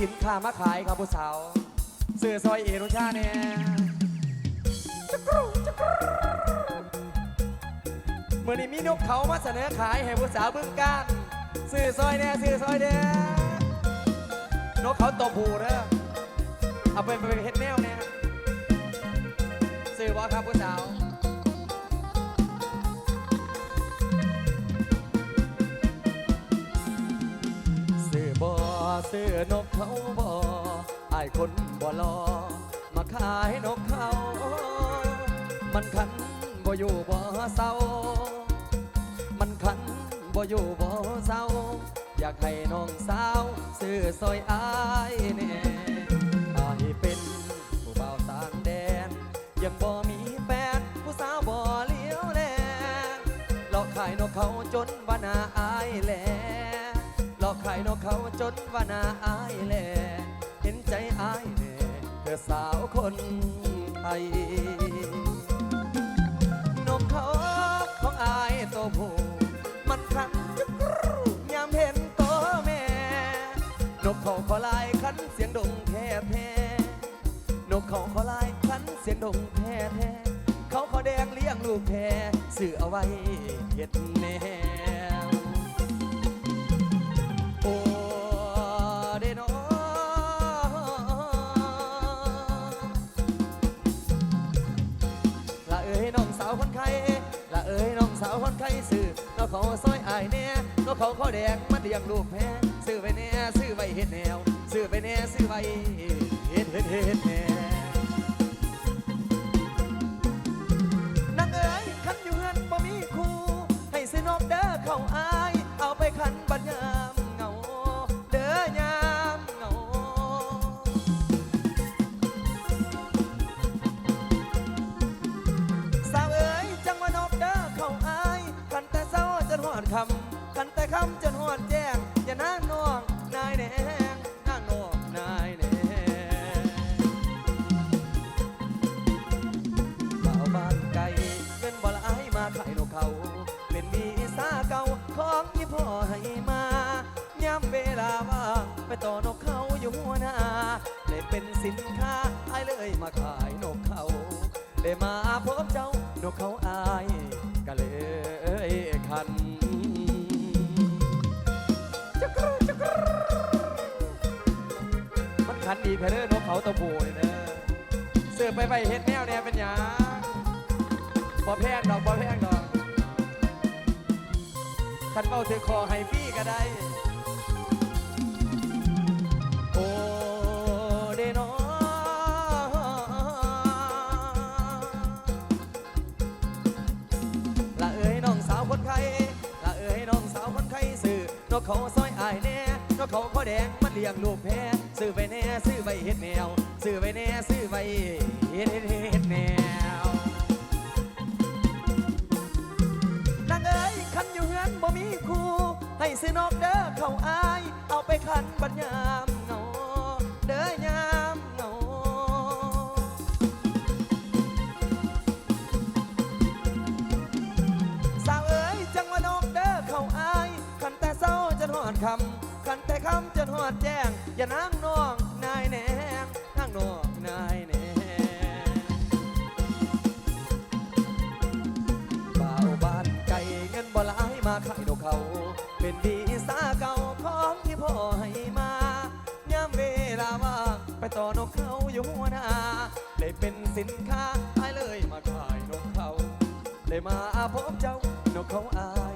สินค้ามาขายครับผู้สาวเสื้อซอยเอรุชาเนี่ยเมื่อนี้มีนกเขามาเสนอขายให้ผู้สาวบึงการซื้อซอยเนี่ยซื้อซอยเนี่ยนกเขาตบหูเด้อเอาไปไปไปเฮ็ดแนวเนี่ยซื้อบ่ครับผู้สาว บ่ซื้อนกเขาบ่อายคนบ่รอมาขายนกเขา มันขันบ่อยู่บ่เศร้า มันขันบ่อยู่บ่เศร้า อยากให้น้องสาวซื้อซอยอายแน่อายเป็นผู้บ่าวต่างแดน ยังบ่มีแฟนผู้สาวบ่เลี้ยวแลหลอกขายนกเขาจนว่านาอายแลหลอกขายนกเขาจนว่านาอายแลเห็นใจอายแน่เธอสาวคนไทยนกเขาของอายตัวผู้มันขันจุกรูยามเห็นตัวแม่นกเขาขอลายขันเสียงดงแท้แท้นกเขาขอลายขันเสียงดงแท้แท้เขาขอแดงเลี้ยงลูกแพ้สื่อเอาไว้เห็ดแน คนไข้ซื้อนองเขาซอยอายแน่น้อเขาขอแดงมาเลี้ยงลูกแพ้ซื้อไปแน่ซื้อไปเฮ็ดแนวซื้อไปแน่ซื้อไปเฮ็ดเฮ็ดเฮ็ดแนว คำขันแต่คำจนหอดแจ้งอย่านางน้องนายแหนงนางน้องนายแหนงบ่าวบ้านไก่เงินบ่หลายมาขายนกเขา เป็นวีซ่าเก่าของยี่พ่อให้มาย้ำเวลาว่างไปต่อนกเขาอยู่หัวหน้าได้เป็นสินค้าไอเลยมาขายนกเขาได้มาพบเจ้านกเขาอายก็เลยคัน มันคันดีเพเด้อนกเขาตะบูนี่เด้อเสือไปไปเฮ็ดแนวเนี่ยเป็นหยังบ่แพงดอกบ่แพงดอกคันเป้าถือคอให้พี่ก็ได้ โอ้เดนอละเอ้ยน้องสาวคนไข้ละเอ้ยน้องสาวคนไข้ซื้อนกเขาซอยอายแน่น กเขาขอแดงมันเลี้ยงลูกแพ้ซื้อไปแน่ซื้อไปเฮ็ดแนว ซื้อไปแน่ซื้อไปเฮ็ดเฮ็ดเฮ็ดแนวนางเอ้ยขันอยู่เฮือนบ่มีคู่ ให้ซื้อนอกเด้อเข้าอาย เอาไปขันบัดยามเงาเด้อยามเงาสาวเอ้ยจังว่านอกเด้อเข้าอายขันแต่เศร้าจนหอดคำ อดแจ้ง อย่านางน้องนายแหนงนางน้องนายแหนงบ่าวบ้านไก่เงินบ่หลายมาขายนกเขา เป็นดีสาเก่าของที่พ่อให้มาย่ำเวลาว่างไปต่อนกเขาอยู่หัวหน้าได้เป็นสินค้าไอ้เลยมาขายนกเขาได้มาพบเจ้านกเขาอาย